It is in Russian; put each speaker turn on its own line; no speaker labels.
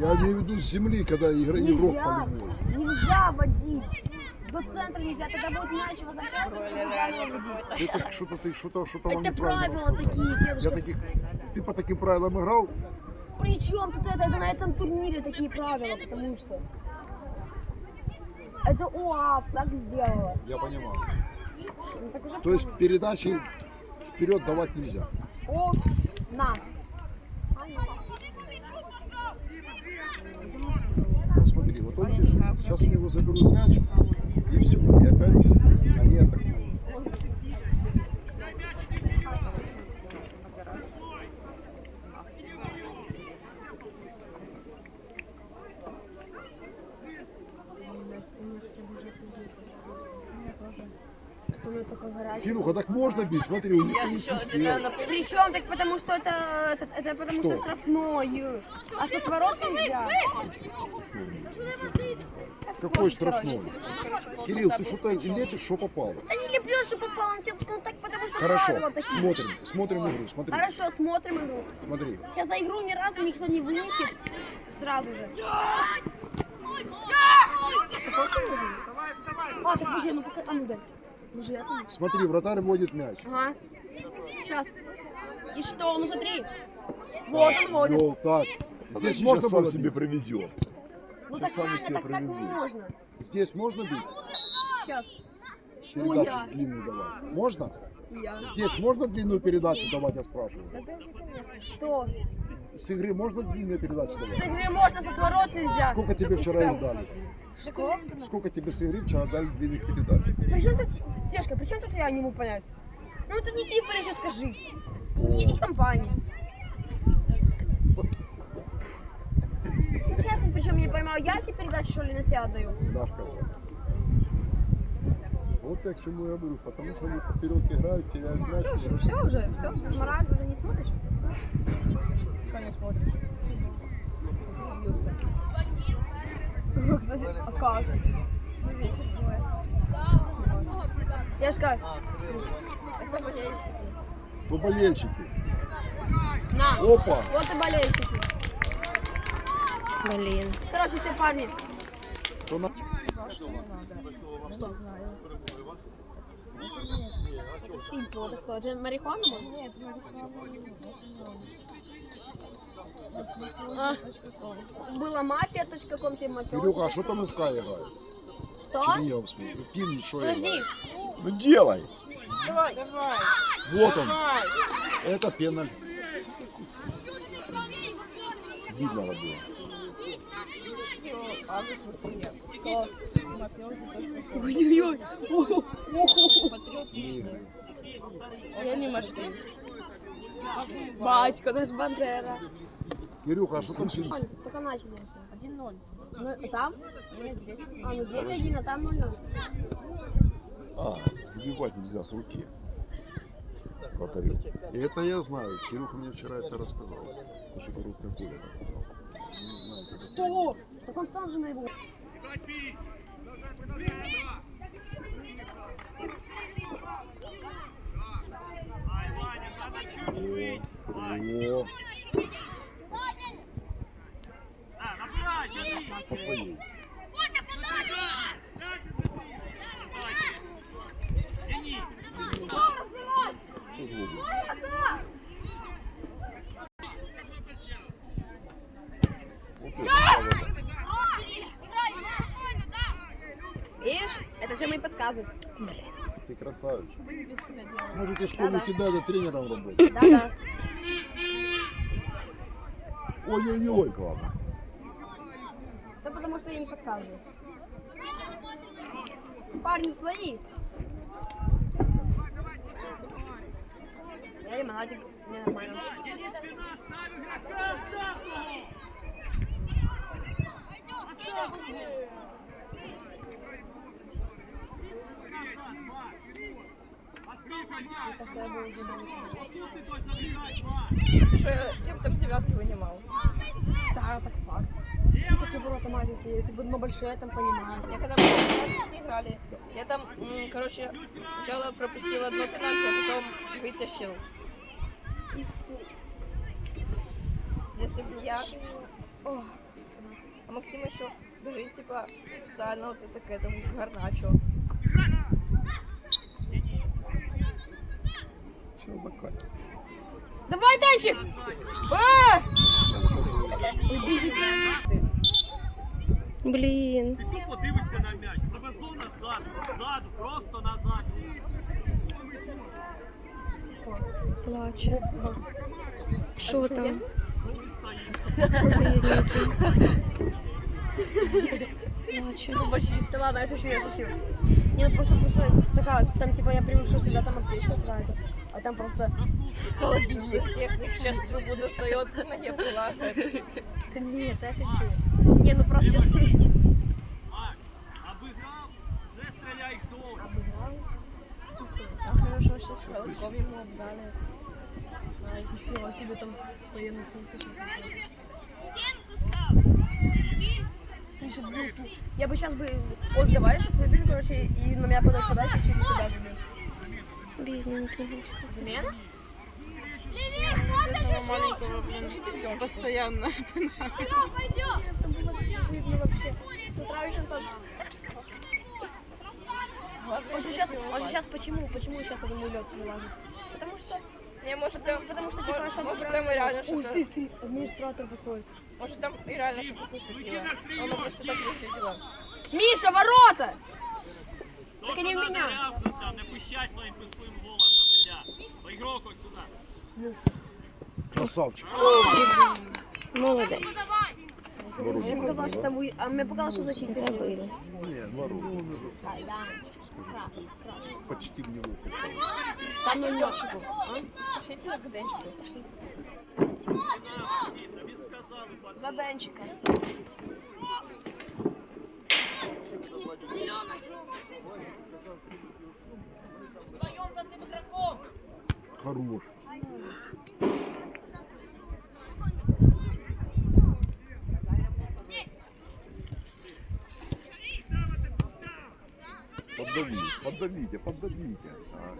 Я имею в виду с земли, когда игра, игрок
Нельзя,
полевой.
нельзя водить. До центра нельзя, тогда будет мяч возвращаться, и правильно водить.
Это что-то ты что-то что-то вам
Это
неправильно
правила
рассказал.
такие,
Я
дедушка.
таких, ты по таким правилам играл?
Причем тут это, это на этом турнире такие правила, потому что это УАФ так сделала.
Я понимаю.
Ну, так уже
То есть передачи вперед давать нельзя.
О, на.
Вот смотри, вот он бежит. Сейчас у него заберут мяч, и все. И опять они атакуют.
У меня только.
Кирюха, так можно бить? Смотри, у них
Я
не
же.
Причем так потому что это, это, это потому
Что?
что штрафной. А с отворот нельзя.
Какой штрафной? Кирилл, ты что-то лепишь, что попало.
Да не люблю, что попал телочку, ну так потому что
Хорошо,
правила такие.
смотрим, смотрим игру, смотри,
Хорошо, смотрим игру.
смотри.
Сейчас за игру ни разу никто не вынесет. Сразу же. А, так подожди, ну пока... А, ну дай.
Смотри, вратарь вводит мяч.
Ага. Сейчас. И что? Ну смотри. Вот он водит.
Вел так. Здесь
Подожди,
можно
сейчас сам
было
себе
бить?
привезет.
Ну
Сейчас
так
сами
правильно,
себе
так, так можно.
Здесь можно бить?
Сейчас.
Передачу
я.
длинную давать? Можно?
Я.
Здесь можно длинную передачу давать, я спрашиваю?
Что?
С игры можно длинную передачу
С
давать?
игры можно, с отворот нельзя.
Сколько тебе вчера их дали?
Что?
Сколько тебе с игры вчера дали длинных передач?
Причем тут, Тешка, причем тут я не могу понять? Ну это не ты, еще скажи. И не компания. Ну я тут причем не поймал, я тебе передачу что ли на себя отдаю?
Дашка. Вот я к чему я говорю, потому что они поперек играют, теряют мяч.
Все уже, все уже, все, ты смарагд уже не смотришь?
Что не смотришь?
Ну, кстати, а как? Тешка,
То болельщики.
на,
Опа!
вот и болельщики.
Блин.
Короче, все, парни.
То на...
Что? Это симпл такой. Это марихуана? Нет, марихуана. Была мафия, то есть в каком-то мафиозе.
Кирюха, а что там СК играет?
Что?
Черниговский. Пин, что
Подожди.
Ну делай.
Давай, давай.
Вот он.
Давай.
Это пеналь. Видно было.
Ой-ой-ой.
Не играет.
Я не машина.
Батька, наш Бандера.
Кирюха, а что там сегодня?
Только начали.
1-0.
Ну, там?
Нет, здесь.
А, ну 9-1, а там 0
А, выбивать нельзя с руки. Вратарю. И это я знаю. Кирюха мне вчера это рассказал. Потому что короткое поле. Не знаю, как это.
Что? Так он сам же на его.
О, по своей. Что звук? Вот это.
Видишь? Мои подсказы.
Ты красавец. Можете школу кидать, а тренером работать.
Да-да.
Ой-ой-ой.
Классно.
Да потому что я не подсказываю. Парни свои. Я лимонадик. Мне нормально. Мне кажется, я бы уже научилась.
Ты что, кем-то в девятку вынимал?
Да, так факт. Такие ворота маленькие, если бы но большие, там понимаю.
Я когда мы играли, я там, короче, сначала пропустил одно пенальти, а потом вытащил. Если бы я,
Ох,
Максим еще бежит, типа, специально вот это к этому к
Сейчас закатим.
Давай, Денчик! А!
Блін,
Ти тупо дивишся на м'яч. Тебе зона ззаду, ззаду, просто назад.
плаче. Що там? Бідненький. Плаче.
Я я. Не, ну просто, просто такая, там типа я привык, что всегда там аптечка какая-то, а там просто...
Холодильник техник сейчас трубу достает, на ноге плакает.
Да нет, я шучу. Не, ну просто...
Маш, обіграв, вже стріляй довго.
А хорошо, сейчас
Холодком ему обдали.
Ничего себе там военный сумка. Я бы сейчас бы... Вот давай я сейчас выбегу, короче, и на меня подать подача, и через сюда.
Бідненький, господи.
Замена?
Блин,
Постоянно спина.
Там было видно вообще. С утра еще там... Он сейчас, он сейчас почему, почему сейчас этому лед прилазит?
Потому что... Не, может там,
Потому что типа сейчас
может там и реально
Ой,
что-то...
стой, стой, администратор подходит.
Может там и реально что-то зацепило. Оно просто так выглядело.
Миша, ворота!
То,
Так
що
і не в
надо
мене.
рявкнути, не пищать своїм пискливим голосом, Ілля. Ігрок ось сюди.
Красавчик.
Молодець.
Мне показалось, что там... вы- А мне показалось, что защитник.
Забили.
Не, сам. Скажи. Почти в него упал.
Там не летчиков.
Пошлите к Денчику.
Тобі сказали, пацан.
За Денчика.
Хорош. Поддавите, поддавите, поддавите. А,